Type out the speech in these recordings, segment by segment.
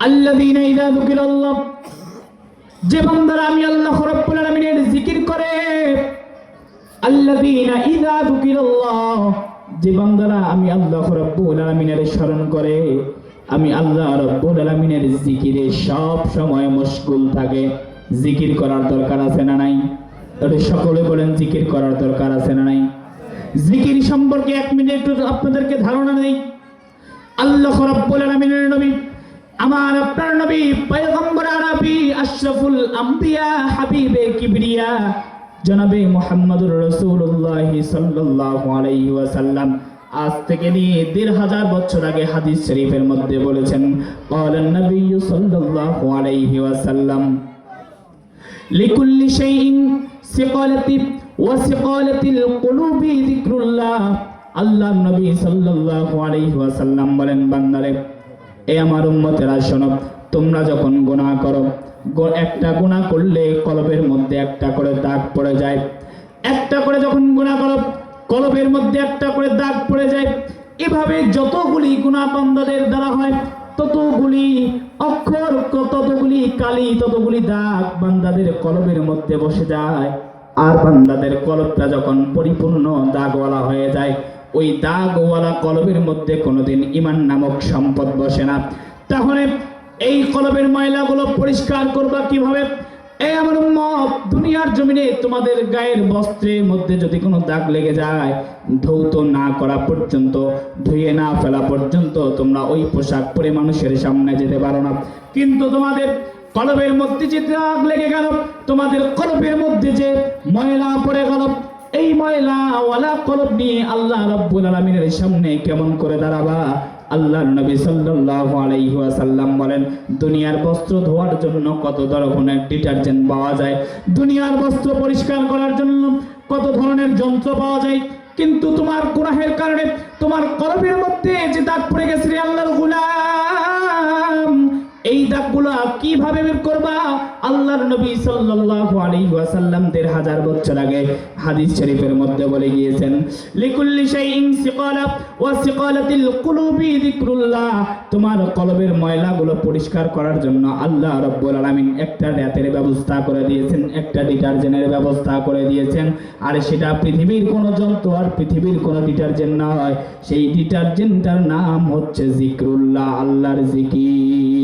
আমি আল্লাহ রাব্বুল আমি আল্লাহ আমি আল্লাহ জিকিরে সব সময় মশগুল থাকে। জিকির করার দরকার আছে না নাই? এটা সকলে বলেন, জিকির করার দরকার আছে না নাই? জিকির সম্পর্কে এক মিনিট আপনাদেরকে ধারণা নেই। আল্লাহ রাব্বুল আলামিনের নবী আমার আপনার নবী পয়গম্বর আরবি আশরাফুল আম্বিয়া হাবিবে কিবরিয়া জনাবে মোহাম্মদুর রাসূলুল্লাহি সাল্লাল্লাহু আলাইহি ওয়াসাল্লাম। আজ থেকে নিয়ে দেড় হাজার বছর আগে হাদিস শরীফের মধ্যে বলেছেন কলান নবী সাল্লাল্লাহু আলাইহি ওয়াসাল্লাম, লিকুল্লি শাইইন সিকালাতি ওয়া সিকালাতিল কুলুবি যিকরুল্লাহ। আল্লাহর নবী সাল্লাল্লাহু আলাইহি ওয়াসাল্লাম বলেন, বান্দারে এ আমার উম্মতেরা শোনো তোমরা যখন গুনাহ করো একটা গুনাহ করলে কলবের মধ্যে একটা করে দাগ পড়ে যায়। একটা করে যখন গুনাহ করো, কলবের মধ্যে একটা করে দাগ পড়ে যায়। এভাবে যতগুলি গুণা বান্দাদের দ্বারা হয়, ততগুলি অক্ষর, ততগুলি কালি, ততগুলি দাগ বান্দাদের কলবের মধ্যে বসে যায়। আর বান্দাদের কলবটা যখন পরিপূর্ণ দাগওয়ালা হয়ে ওই দাগওয়ালা কলবের মধ্যে কোনোদিন ইমান নামক সম্পদ বসে না। তাহলে এই কলবের ময়লাগুলো পরিষ্কার করবা কীভাবে? এই আমার উম্মত, দুনিয়ার জমিনে তোমাদের গায়ের বস্ত্রের মধ্যে যদি কোনো দাগ লেগে যায়, ধৌত না করা পর্যন্ত, ধুয়ে না ফেলা পর্যন্ত তোমরা ওই পোশাক পরে মানুষের সামনে যেতে পারো না। কিন্তু তোমাদের কলবের মধ্যে যে দাগ লেগে গেল, তোমাদের কলবের মধ্যে যে ময়লা পড়ে গেল এই ময়লা ওয়ালা কলব নিয়ে আল্লাহ রাব্বুল আলামিনের সামনে কেমন করে দাঁড়াবা? আল্লাহর নবী সাল্লাল্লাহু আলাইহি বলেন, দুনিয়ার বস্ত্র ধোয়ার জন্য কত ধরনের ডিটারজেন্ট পাওয়া যায়? দুনিয়ার বস্ত্র পরিষ্কার করার জন্য কত ধরনের যন্ত্র পাওয়া যায়? কিন্তু তোমার গুনাহের কারণে তোমার কলবের মধ্যে যে দাগ পড়ে গেছে আল্লাহর গুলাম এই দাগগুলো কীভাবে বের করবা? আল্লাহর নবী সাল্লাল্লাহু আলাইহি ওয়াসাল্লাম দেড় হাজার বছর আগে হাদিস শরীফের মধ্যে বলে গিয়েছেন, লিকুল্লি শাইইন সিকালা ওয়া সিকালাতিল কুলুবি যিকরুল্লাহ। তোমার কলবের ময়লাগুলো পরিষ্কার করার জন্য আল্লাহ রাব্বুল আলামিন একটা রাতের ব্যবস্থা করে দিয়েছেন, একটা ডিটারজেন্টের ব্যবস্থা করে দিয়েছেন। আর সেটা পৃথিবীর কোনো যন্ত্র আর পৃথিবীর কোনো ডিটারজেন্ট নয়, সেই ডিটারজেন্টটার নাম হচ্ছে জিক্রুল্লাহ আল্লাহর জিকির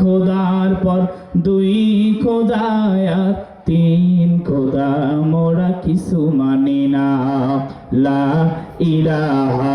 খোদার পর দুই খোদায়া তিন খোদা মোরা কিছু মানি না। লা ইলাহা